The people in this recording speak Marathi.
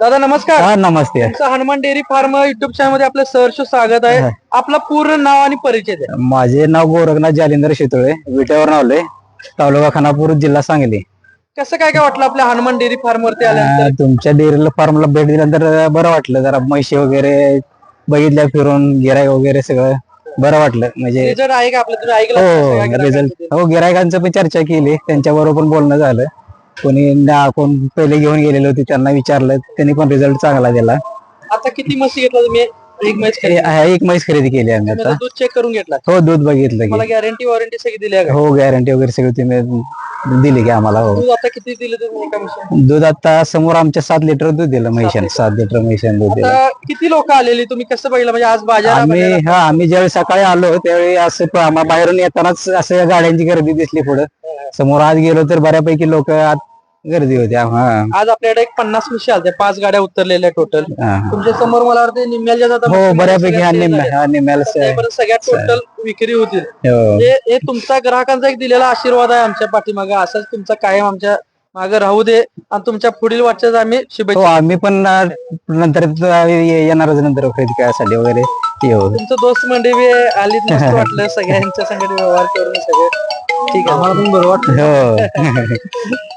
दादा नमस्कार. हा नमस्ते. तुमचं हनुमान डेअरी फार्म युट्यूब चॅनलमध्ये आपलं सहर्ष स्वागत आहे. आपलं पूर्ण नाव आणि परिचय द्या. माझे नाव गोरखनाथ जालिंदर शितोळे. विट्यावर नावले तालुका खानापूर जिल्हा सांगली. कसं काय काय वाटलं आपल्या हनुमान डेअरी फार्म वरती आल्यानंतर? अं, तुमच्या डेअरीला फार्मला भेट दिल्यानंतर बरं वाटलं. जरा म्हशी वगैरे बघितल्या फिरून गिराय वगैरे सगळं बरं वाटलं. म्हणजे रिझल्ट आहे का आपलं? तुम्ही ऐकलं हो रिझल्ट? हो गिरायकांचं पण चर्चा केली. त्यांच्याबरोबर पण बोलणं झालं. कोणी ना- कोण पहिले घेऊन गेलेले होते त्यांना विचारलं त्यांनी पण रिझल्ट चांगला दिला. आता किती म्हशी घेतला तुम्ही? एक म्हैस हे- खरेदी. हा, एक म्हैस खरेदी केली आम्ही तुम्ही आता. आता दूध चेक करून घेतला हो दूध बघितलं मला की गॅरंटी वॉरंटी सगळी दिली आहे का? हो गॅरंटी वगैरे सगळी तुम्ही दिली की आम्हाला हो. दूध आता किती दिले तुम्ही एका म्हशी दूध आता समोर आमच्या सात लिटर दूध दिलं म्हैशान सात लिटर म्हैशान दूध दिलं. आता किती लोक आलेली तुम्ही? कसं बघितलं? म्हणजे आज बाजार आम्ही हा आम्ही ज्यावेळी सकाळी आलो त्यावेळी असं प- बाहेरून येतानाच असं गाड्यांची गर्दी दिसली पुढं. समोर आज गेलो तर बऱ्यापैकी लोक आत गर्दी होती. हा. आज आपल्याकडे एक पन्नास म्हशी आल्या. पाच गाड्या उतरलेल्या टोटल हा. तुमच्यासमोर मला वाटतं निम्म्याच्या जाता हो बऱ्यापैकी हा निम्म्या हा निम्म्याला स- सगळ्या टोटल विक्री होतील हो. हे तुमचा ग्राहकांचा एक दिलेला आशीर्वाद आहे आमच्या पाठीमागे. असाच तुमचा कायम आमच्या मागे राहू दे आणि तुमच्या पुढील वाटचाल आम्ही हो शुभेच्छा आम्ही पण अं, नंतर त- ये- येणारच नंतर खरेदी करायसाठी वगैरे. येऊ तुमचं दोस्त मंडळी बी आलीत मस्त वाटलं. सगळ्यांच्या संगत व्यवहार करून सगळे. ठीक आहे. मला पण बरं वाटलं. हो.